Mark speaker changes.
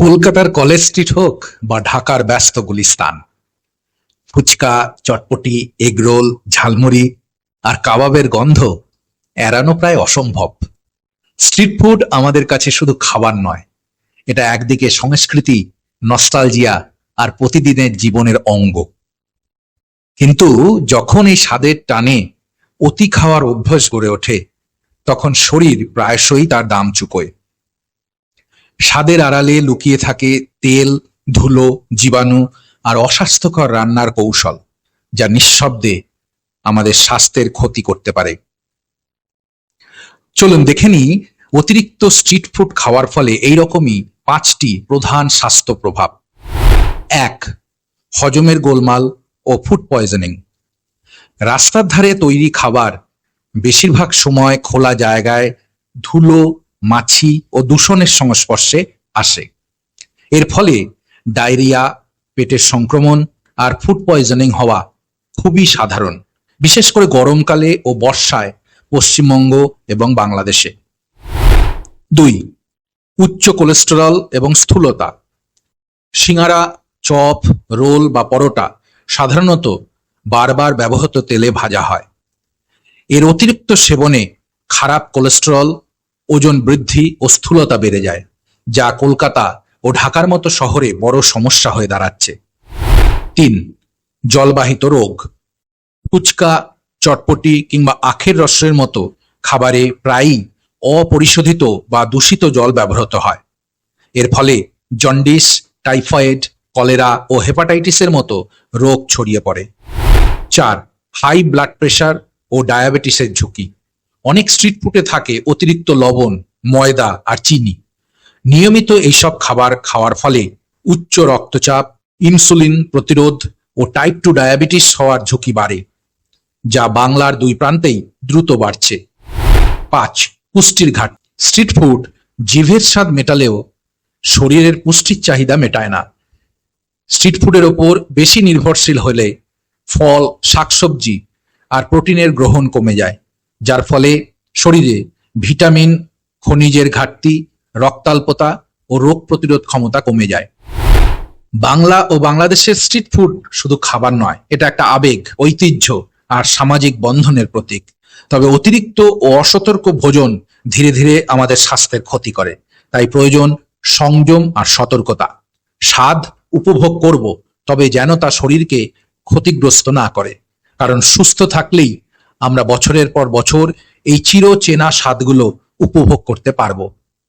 Speaker 1: কলকাতার college street হোক বা ঢাকার ব্যস্ত গুলিস্তান। ফুচকা, চটপটি এগরোল ঝালমুড়ি আর কাবাবের গন্ধ এড়ানো প্রায় অসম্ভব। স্ট্রিট ফুড আমাদের কাছে শুধু খাবার নয়, এটা একদিকে সংস্কৃতি, নস্টালজিয়া আর প্রতিদিনের জীবনের অঙ্গ। কিন্তু যখন এই স্বাদের টানে অতি খাওয়ার অভ্যাস গড়ে ওঠে, তখন শরীর প্রায়শই তার দাম চুকোয়। স্বাদের আড়ালে লুকিয়ে থাকে তেল, ধুলো, জীবাণু আর অস্বাস্থ্যকর রান্নার কৌশল, যা নিঃশব্দে আমাদের স্বাস্থ্যের ক্ষতি করতে পারে। চলুন দেখে নিই, অতিরিক্ত স্ট্রিট ফুড খাওয়ার ফলে এইরকমই পাঁচটি প্রধান স্বাস্থ্য প্রভাব। এক, হজমের গোলমাল ও ফুড পয়জনিং রাস্তার ধারে তৈরি খাবার বেশিরভাগ সময় খোলা জায়গায় ধুলো মাছি ও দূষণের সংস্পর্শে আসে। এর ফলে ডায়রিয়া, পেটের সংক্রমণ আর ফুড পয়জনিং হওয়া খুবই সাধারণ, বিশেষ করে গরমকালে ও বর্ষায় পশ্চিমবঙ্গ এবং বাংলাদেশে। দুই, উচ্চ কোলেস্টেরল এবং স্থূলতা। সিঙ্গারা, চপ, রোল বা পরোটা সাধারণত বারবার ব্যবহৃত তেলে ভাজা হয়। এর অতিরিক্ত সেবনে খারাপ কোলেস্টেরল ওজন বৃদ্ধি ও স্থূলতা বেড়ে যায়, যা কলকাতা ও ঢাকার মতো শহরে বড় সমস্যা হয়ে দাঁড়াচ্ছে। তিন, জলবাহিত রোগ। ফুচকা, চটপটি কিংবা আখের রসের মতো খাবারে প্রায়ই অপরিশোধিত বা দূষিত জল ব্যবহৃত হয়। এর ফলে জন্ডিস, টাইফয়েড, কলেরা ও হেপাটাইটিসের মতো রোগ ছড়িয়ে পড়ে। চার, হাই ব্লাড প্রেশার ও ডায়াবেটিসের ঝুঁকি। অনেক স্ট্রিট ফুডে থাকে অতিরিক্ত লবণ, ময়দা আর চিনি। নিয়মিত এইসব খাবার খাওয়ার ফলে উচ্চ রক্তচাপ ইনসুলিন প্রতিরোধ ও টাইপ টু ডায়াবেটিস হওয়ার ঝুঁকি বাড়ে, যা বাংলার দুই প্রান্তেই দ্রুত বাড়ছে। পাঁচ, পুষ্টির ঘাট। স্ট্রিট ফুড জিভের স্বাদ মেটালেও শরীরের পুষ্টির চাহিদা মেটায় না। স্ট্রিট ফুডের ওপর বেশি নির্ভরশীল হলে ফল, শাকসবজি আর প্রোটিনের গ্রহণ কমে যায়। যার ফলে শরীরে ভিটামিন, খনিজের ঘাটতি, রক্তাল্পতা ও রোগ প্রতিরোধ ক্ষমতা কমে যায়। বাংলা ও বাংলাদেশের স্ট্রিট ফুড শুধু খাবার নয়, এটা একটা আবেগ, ঐতিহ্য আর সামাজিক বন্ধনের প্রতীক। তবে অতিরিক্ত ও অসতর্ক ভোজন ধীরে ধীরে আমাদের স্বাস্থ্যের ক্ষতি করে। তাই প্রয়োজন সংযম আর সতর্কতা। স্বাদ উপভোগ করব, তবে যেন তা শরীরকে ক্ষতিগ্রস্ত না করে। কারণ সুস্থ থাকলেই আমরা বছরের পর বছর এই চির চেনা স্বাদগুলো উপভোগ করতে পারব।